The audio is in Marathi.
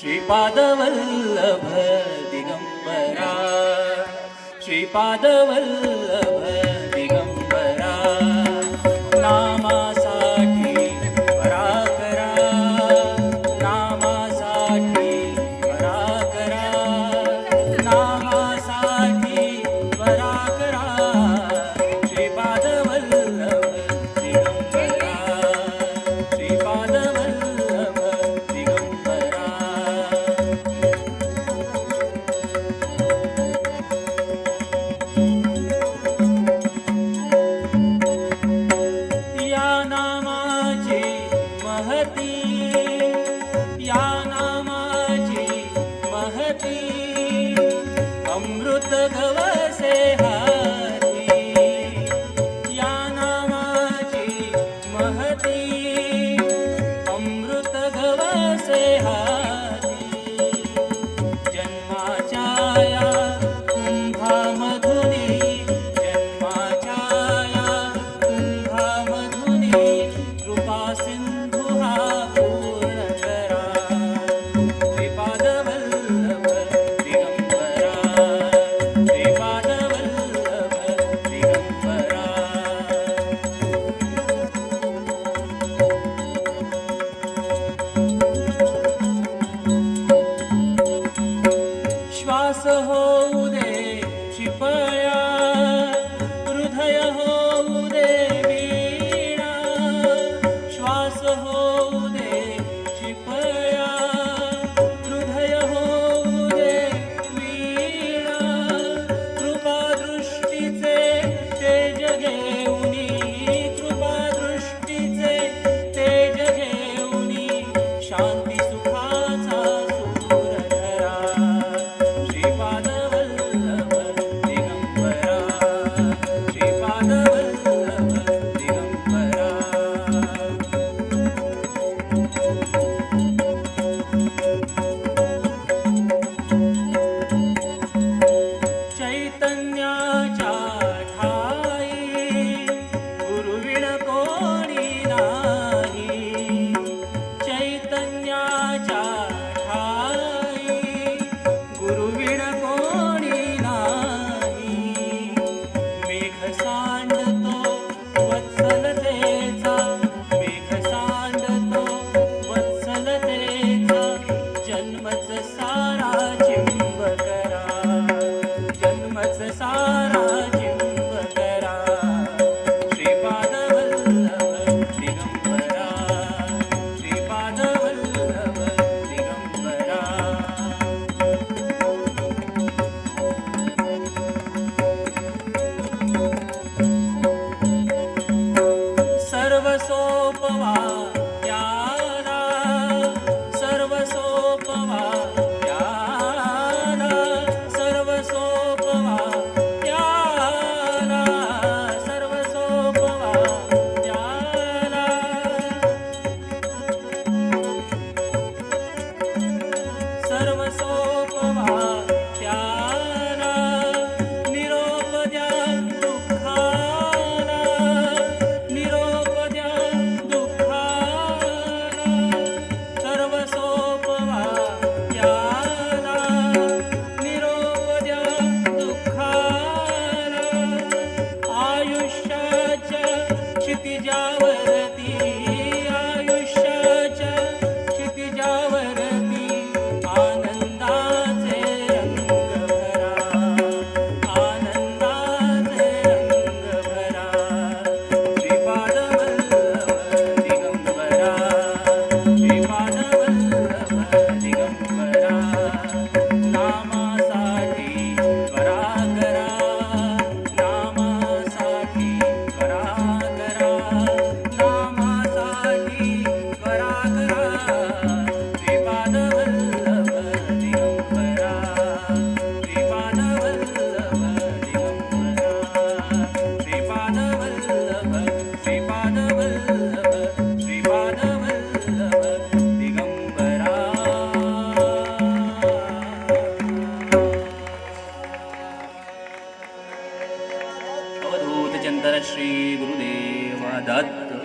श्रीपादवल्लभ दिगम्बरा श्रीपादवल्लभ सहज श्वास होऊ दे शिपया हृदय होऊ दे वीणा. श्वास होऊ जा श्री गुरुदेवादत्